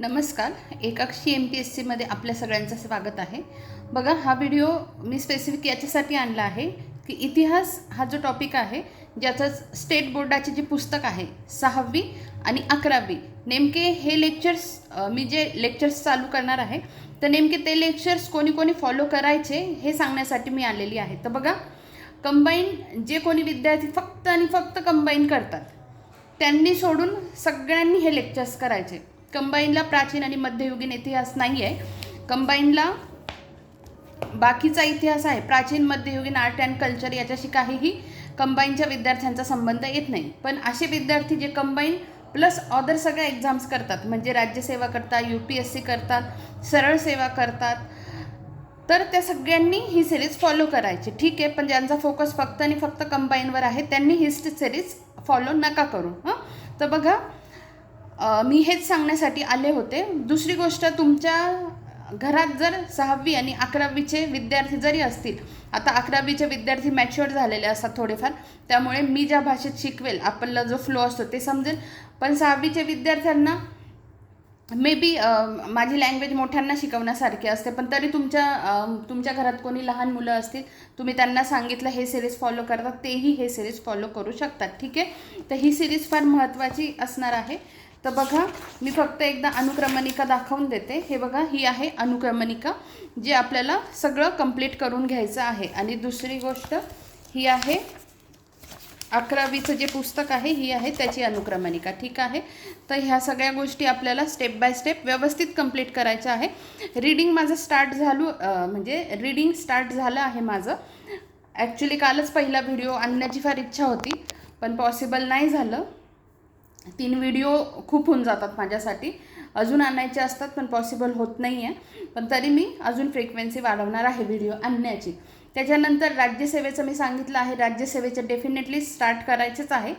नमस्कार. एकाक्षी M P S सीमध्ये आपल्या सगळ्यांचं स्वागत आहे. बघा हा व्हिडिओ मी स्पेसिफिक याच्यासाठी आणला आहे की इतिहास हा जो टॉपिक आहे ज्याचं स्टेट बोर्डाचे जे पुस्तक आहे सहावी आणि अकरावी नेमके हे लेक्चर्स मी जे लेक्चर्स चालू करणार आहे तर नेमके ते लेक्चर्स कोणी कोणी फॉलो करायचे हे सांगण्यासाठी मी आलेली आहे. तर बघा कंबाईन जे कोणी विद्यार्थी फक्त आणि फक्त कंबाईन करतात त्यांनी सोडून सगळ्यांनी हे लेक्चर्स करायचे. कंबाईनला प्राचीन आणि मध्ययुगीन इतिहास नाही आहे कंबाईनला बाकीचा इतिहास आहे. प्राचीन मध्ययुगीन आर्ट अँड कल्चर याच्याशी काहीही कंबाईनच्या विद्यार्थ्यांचा संबंध येत नाही. पण असे विद्यार्थी जे कंबाईन प्लस अदर सगळ्या एक्झाम्स करतात म्हणजे राज्यसेवा करतात यू पी एस सी करतात सरळ सेवा करतात तर त्या सगळ्यांनी ही सिरीज फॉलो करायची. ठीक आहे पण ज्यांचा फोकस फक्त आणि फक्त कंबाईनवर आहे त्यांनी ही सिरीज फॉलो नका करू. हां? तर बघा मी हेच सांगण्यासाठी आले होते. दुसरी गोष्ट तुमच्या घरात जर सहावी आणि अकरावीचे विद्यार्थी जरी असतील आता अकरावीचे विद्यार्थी मॅच्युअर झालेले असतात थोडेफार त्यामुळे मी ज्या भाषेत शिकवेल आपला जो फ्लो असतो ते समजेल. पण सहावीचे विद्यार्थ्यांना मे बी माझी लँग्वेज मोठ्यांना शिकवण्यासारखी असते पण तरी तुमच्या तुमच्या घरात कोणी लहान मुलं असतील तुम्ही त्यांना सांगितलं हे सिरीज फॉलो करतात तेही हे सिरीज फॉलो करू शकतात ठीक आहे? तर ही सिरीज फार महत्त्वाची असणार आहे. तर बघा मी फक्त एकदा अनुक्रमणिका दाखवून देते. हे बघा ही आहे अनुक्रमणिका जी आपल्याला सगळं कंप्लीट करून घ्यायचं आहे. आणि दुसरी गोष्ट ही आहे अकरावीचं जे पुस्तक आहे ही आहे त्याची अनुक्रमणिका ठीक आहे? तर ह्या सगळ्या गोष्टी आपल्याला स्टेप बाय स्टेप व्यवस्थित कंप्लीट करायच्या आहे. रीडिंग माझं स्टार्ट झालू म्हणजे रीडिंग स्टार्ट झालं आहे माझं. ॲक्च्युली कालच पहिला व्हिडिओ आणण्याची फार इच्छा होती पण पॉसिबल नाही झालं. तीन व्हिडिओ खूप होऊन जातात माझ्यासाठी. अजून आणायचे असतात पण पॉसिबल होत नाही आहे पण तरी मी अजून फ्रिक्वेन्सी वाढवणार आहे व्हिडिओ आणण्याची. त्याच्यानंतर राज्यसेवेचं मी सांगितलं आहे. राज्यसेवेचं डेफिनेटली स्टार्ट करायचंच आहे.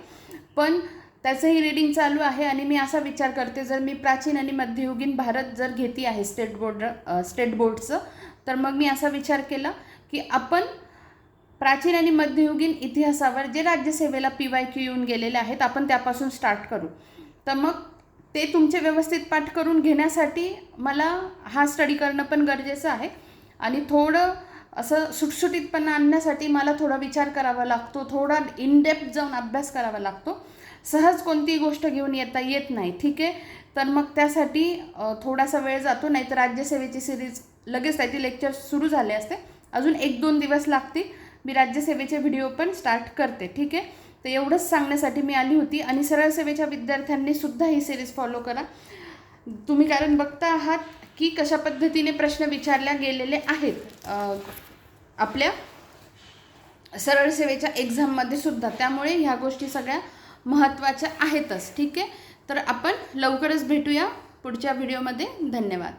पण त्याचंही रीडिंग चालू आहे आणि मी असा विचार करते जर मी प्राचीन आणि मध्ययुगीन भारत जर घेते आहे स्टेट बोर्ड स्टेट बोर्डचं तर मग मी असा विचार केला की आपण प्राचीन आणि मध्ययुगीन इतिहासावर जे राज्यसेवेला पी वाय क्यू येऊन गेलेले आहेत आपण त्यापासून स्टार्ट करू. तर मग ते तुमचे व्यवस्थित पाठ करून घेण्यासाठी मला हा स्टडी करणं पण गरजेचं आहे. आणि थोडं असं सुटसुटीतपणा आणण्यासाठी मला थोडा विचार करावा लागतो थोडा इनडेप्थ जाऊन अभ्यास करावा लागतो. सहज कोणतीही गोष्ट घेऊन येता येत नाही ठीक आहे? तर मग त्यासाठी थोडासा वेळ जातो नाही तर राज्यसेवेची सिरीज लगेच त्याचे लेक्चर सुरू झाले असते. अजून एक दोन दिवस लागतील. मी राज्यसेवेचे व्हिडिओ पण स्टार्ट करते ठीक आहे? तर एवढंच सांगण्यासाठी मी आली होती. आणि सरळ सेवेच्या विद्यार्थ्यांनी सुद्धा ही सिरीज फॉलो करा. तुम्ही कारण बघता आहात की कशा पद्धतीने प्रश्न विचारल्या गेलेले आहेत. आपल्या सरळ सेवेच्या एक्झाममध्ये सुद्धा. त्यामुळे ह्या गोष्टी सगळ्या महत्त्वाच्या आहेतच ठीक आहे? तर आपण लवकरच भेटूया पुढच्या व्हिडिओमध्ये धन्यवाद.